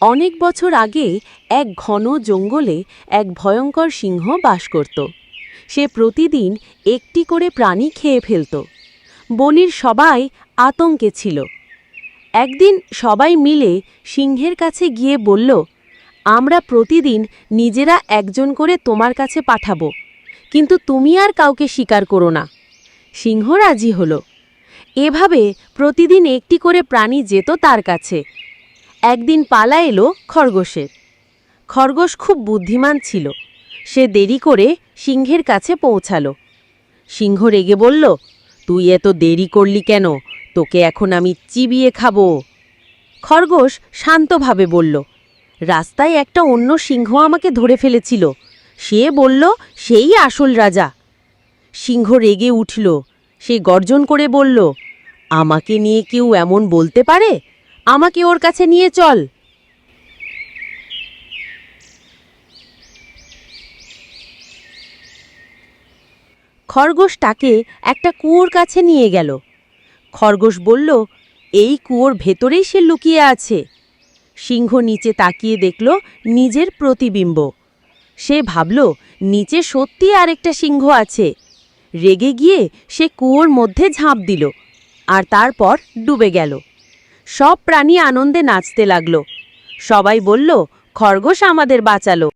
অনেক বছর আগে এক ঘন জঙ্গলে এক ভয়ঙ্কর সিংহ বাস করত। সে প্রতিদিন একটি করে প্রাণী খেয়ে ফেলত। বনির সবাই আতঙ্কে ছিল। একদিন সবাই মিলে সিংহের কাছে গিয়ে বলল, আমরা প্রতিদিন নিজেরা একজন করে তোমার কাছে পাঠাবো, কিন্তু তুমি আর কাউকে স্বীকার করো না। সিংহ রাজি হলো। এভাবে প্রতিদিন একটি করে প্রাণী যেত তার কাছে। একদিন পালা এলো খরগোশের। খরগোশ খুব বুদ্ধিমান ছিল। সে দেরি করে সিংহের কাছে পৌঁছালো। সিংহ রেগে বলল, তুই এত দেরি করলি কেন? তোকে এখন আমি চিবিয়ে খাব। খরগোশ শান্তভাবে বলল, রাস্তায় একটা অন্য সিংহ আমাকে ধরে ফেলেছিল। সে বলল, সেই আসল রাজা। সিংহ রেগে উঠল। সে গর্জন করে বলল, আমাকে নিয়ে কেউ এমন বলতে পারে? আমাকে ওর কাছে নিয়ে চল। খরগোশ তাকে একটা কুয়োর কাছে নিয়ে গেল। খরগোশ বলল, এই কুয়োর ভেতরেই সে লুকিয়ে আছে। সিংহ নিচে তাকিয়ে দেখল নিজের প্রতিবিম্ব। সে ভাবল, নিচে সত্যি আরেকটা সিংহ আছে। রেগে গিয়ে সে কুয়োর মধ্যে ঝাঁপ দিল, আর তারপর ডুবে গেল। সব প্রাণী আনন্দে নাচতে লাগল। সবাই বলল খরগোশ আমাদের বাঁচালো।